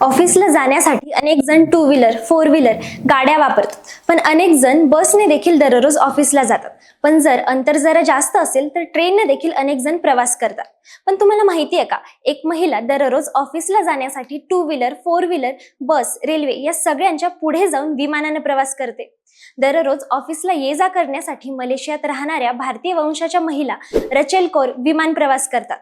ऑफिसला जाण्यासाठी अनेक जण टू व्हीलर फोर व्हीलर गाड्या वापरतात. पण अनेक जण बसने देखील दररोज ऑफिसला जातात. पण जर अंतर जरा जास्त असेल तर ट्रेनने देखील अनेक जण प्रवास करतात. पण तुम्हाला माहिती आहे का? एक महिला दररोज ऑफिसला जाण्यासाठी two wheeler four wheeler bus railway या सगळ्यांच्या पुढे जाऊन विमानाने प्रवास करते. दररोज ऑफिसला ये जा करण्यासाठी मलेशियात राहणाऱ्या भारतीय वंशाच्या महिला रचेल कौर विमान प्रवास करतात.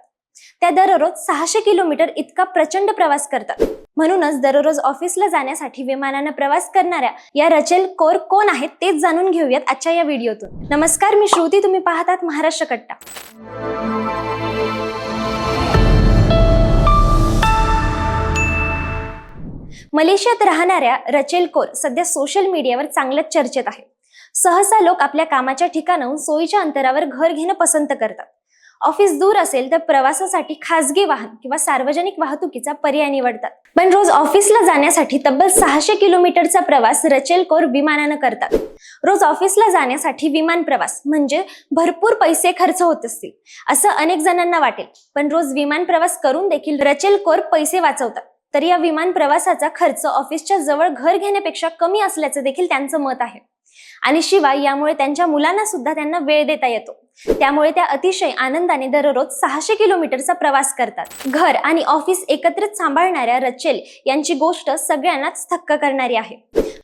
त्या दररोज सहाशे किलोमीटर इतका प्रचंड प्रवास करतात. म्हणूनच दररोज ऑफिसला जाण्यासाठी विमानानं प्रवास करणाऱ्या या रचेल कोर कोण आहेत तेच जाणून घेऊयात आजच्या या व्हिडिओतून. नमस्कार मी श्रुती. तुम्ही पाहतात महाराष्ट्र कट्टा. मलेशियात राहणाऱ्या रचेल कोर सध्या सोशल मीडियावर चांगल्याच चर्चेत आहे सहसा लोक आपल्या कामाच्या ठिकाणाहून सोयीच्या अंतरावर घर घेणं पसंत करतात. ऑफिस दूर असेल तर प्रवासासाठी खासगी वाहन किंवा सार्वजनिक वाहतुकीचा पर्याय निवडतात. पण रोज ऑफिसला जाण्यासाठी तब्बल सहाशे किलोमीटरचा प्रवास रचेल कोर विमानानं करतात. रोज ऑफिसला जाण्यासाठी विमान प्रवास म्हणजे भरपूर पैसे खर्च होत असतील असं अनेक जणांना वाटेल. पण रोज विमान प्रवास करून देखील रचेल कोर पैसे वाचवतात. तर या विमान प्रवासाचा खर्च ऑफिसच्या जवळ घर घेण्यापेक्षा कमी असल्याचं देखील त्यांचं मत आहे. आणि शिवाय यामुळे त्यांच्या मुलांना सुद्धा त्यांना वेळ देता येतो. त्यामुळे त्या अतिशय आनंदाने दररोज सहाशे किलोमीटरचा प्रवास करतात. घर आणि ऑफिस एकत्रित सांभाळणाऱ्या रचेल यांची गोष्ट सगळ्यांनाच थक्क करणारी आहे.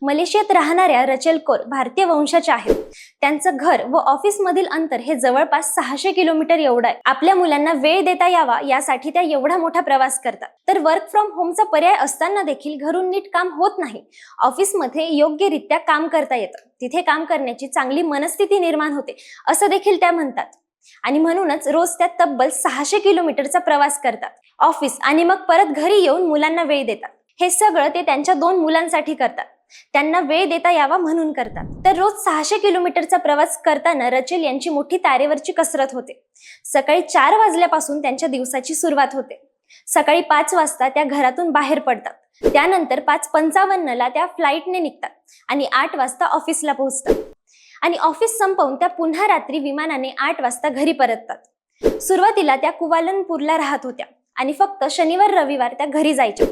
मलेशियात राहणाऱ्या रचेल कोर भारतीय वंशाच्या आहेत. त्यांचं घर व ऑफिस मधील अंतर हे जवळपास सहाशे किलोमीटर एवढं आहे. आपल्या मुलांना वेळ देता यावा यासाठी त्या एवढा मोठा प्रवास करतात. तर वर्क फ्रॉम होमचा पर्याय असताना देखील घरून नीट काम होत नाही. ऑफिसमध्ये योग्यरित्या काम करता येतं. तिथे काम करण्याची चांगली मनस्थिती निर्माण होते. असं देखील त्या म्हणतात. आणि म्हणूनच रोज त्या तब्बल सहाशे किलोमीटरचा प्रवास करतात. ऑफिस आणि मग परत घरी येऊन मुलांना वेळ देतात. हे सगळं ते त्यांच्या दोन मुलांसाठी करतात. त्यांना वेळ देता यावा म्हणून करतात. तर रोज सहाशे किलोमीटरचा प्रवास करताना रचेल यांची मोठी तारेवरची कसरत होते. सकाळी चार वाजल्यापासून त्यांच्या दिवसाची सुरुवात होते. सकाळी पाच वाजता त्या घरातून बाहेर पडतात. त्यानंतर पाच पंचावन्नला त्या फ्लाईटने निघतात आणि आठ वाजता ऑफिसला पोहोचतात. आणि ऑफिस संपवून त्या पुन्हा रात्री विमानाने आठ वाजता घरी परततात. सुरुवातीला त्या कुवालनपूरला राहत होत्या आणि फक्त शनिवार रविवार त्या घरी जायच्या.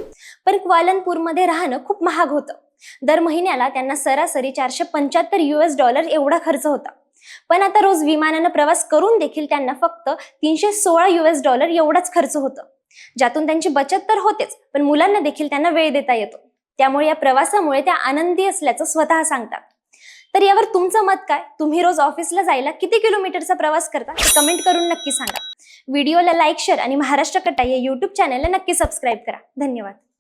पण कुवालनपूरमध्ये राहणं खूप महाग होतं. दर महिन्याला त्यांना सरासरी चारशे पंच्याहत्तर युएस डॉलर एवढा खर्च होता. पण आता रोज विमानानं प्रवास करून देखील त्यांना फक्त तीनशे सोळा युएस डॉलर एवढाच खर्च होतं. ज्यातून त्यांची बचत तर होतेच पण मुलांना देखील त्यांना वेळ देता येतो. त्यामुळे या प्रवासामुळे त्या आनंदी असल्याचं स्वतः सांगतात. तर यावर तुमचं मत काय? तुम्ही रोज ऑफिसला जायला किती किलोमीटरचा प्रवास करता? ते कमेंट करून नक्की सांगा. व्हिडिओला लाईक शेअर आणि महाराष्ट्र कट्टा या युट्यूब चॅनलला नक्की सबस्क्राईब करा. धन्यवाद.